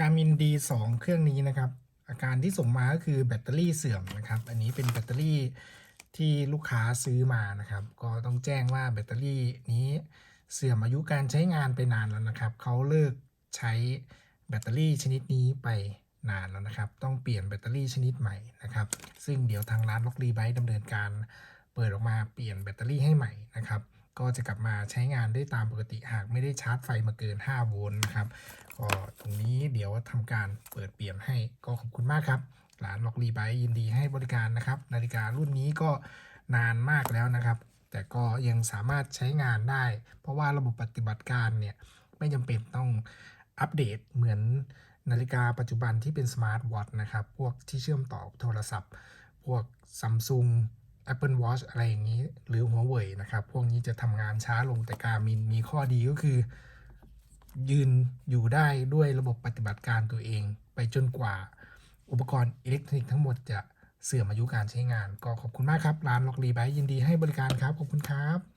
การมิน D2 เครื่องนี้นะครับ อาการที่ส่งมาก็คือแบตเตอรี่เสื่อมนะครับ อันนี้เป็นแบตเตอรี่ที่ลูกค้าซื้อมานะครับ ก็ต้องแจ้งว่าแบตเตอรี่นี้เสื่อมอายุการใช้งานไปนานแล้วนะครับ เขาเลิกใช้แบตเตอรี่ชนิดนี้ไปนานแล้วนะครับ ต้องเปลี่ยนแบตเตอรี่ชนิดใหม่นะครับ ซึ่งเดี๋ยวทางร้านล็อกรีไบต์ดำเนินการเปิดออกมาเปลี่ยนแบตเตอรี่ให้ใหม่นะครับ ก็จะกลับมาใช้งานได้ตามปกติหากไม่ได้ชาร์จไฟมาเกิน 5 โวลต์นะครับ ก็ตรงนี้เดี๋ยวทำการเปิดเปลี่ยนให้ก็ขอบคุณมากครับร้านล็อกรีไบยินดีให้บริการนะครับ นาฬิการุ่นนี้ก็นานมากแล้วนะครับ แต่ก็ยังสามารถใช้งานได้ เพราะว่าระบบปฏิบัติการเนี่ยไม่จำเป็นต้องอัปเดตเหมือนนาฬิกาปัจจุบันที่เป็นสมาร์ทวอทนะครับ พวกที่เชื่อมต่อโทรศัพท์ พวก Samsung Apple Watch อะไรอย่างนี้ หรือหัวเว่ยนะครับ พวกนี้จะทำงานช้าลงแต่การมินมีข้อดีก็คือ ยืนอยู่ได้ด้วยระบบปฏิบัติการตัวเอง ไปจนกว่า อุปกรณ์อิเล็กทรอนิกส์ทั้งหมดจะเสื่อมอายุการใช้งาน ก็ขอบคุณมากครับ ร้านล็อกรีไบยินดีให้บริการครับ ขอบคุณครับ